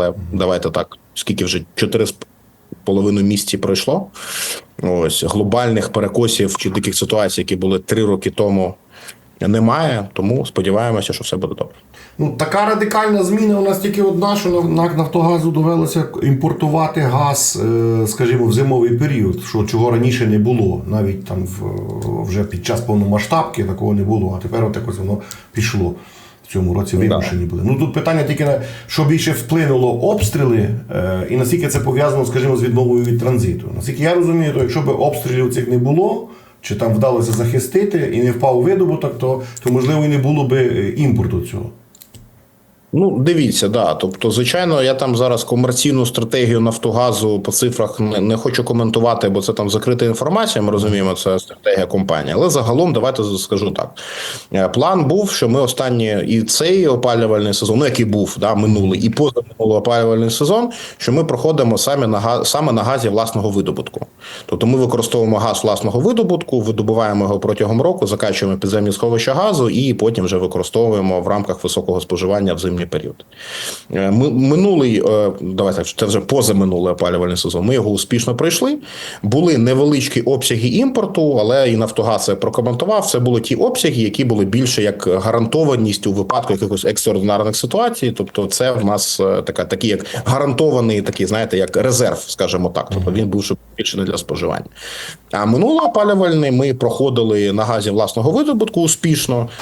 але давайте так, скільки вже чотири з половиною місяці пройшло. Ось глобальних перекосів чи диких ситуацій, які були три роки тому, немає. Тому сподіваємося, що все буде добре. Ну, така радикальна зміна у нас тільки одна, що на Нафтогазу довелося імпортувати газ, е, скажімо, в зимовий період, що чого раніше не було. Навіть там в, вже під час повномасштабки такого не було, а тепер от якось воно пішло. В цьому році вимушені були. Ну тут питання тільки на що більше вплинуло обстріли, е, і наскільки це пов'язано, скажімо, з відмовою від транзиту. Наскільки я розумію, то якщо б обстрілів цих не було, чи там вдалося захистити і не впав видобуток, то, то можливо і не було би е, імпорту цього. Ну, дивіться, да. Тобто, звичайно, я там зараз комерційну стратегію Нафтогазу по цифрах не, не хочу коментувати, бо це там закрита інформація. Ми розуміємо, це стратегія компанії. Але загалом, давайте скажу так: Е, план був, що ми останні і цей опалювальний сезон, ну який був да, минулий, і позаминулий опалювальний сезон, що ми проходимо самі на саме на газі власного видобутку. Тобто ми використовуємо газ власного видобутку, видобуваємо його протягом року, закачуємо підземні сховища газу і потім вже використовуємо в рамках високого споживання в зимній період. Е, Ми, минулий, е, давайте так, це вже позаминулий опалювальний сезон. Ми його успішно пройшли. Були невеличкі обсяги імпорту, але і Нафтогаз це прокоментував. Це були ті обсяги, які були більше як гарантованість у випадку якихось екстраординарних ситуацій. Тобто, це в нас е, така, такий як гарантований, такий, знаєте, як резерв, скажімо так. Тобто він був більше не для споживання. А минулий опалювальний ми проходили на газі власного видобутку успішно.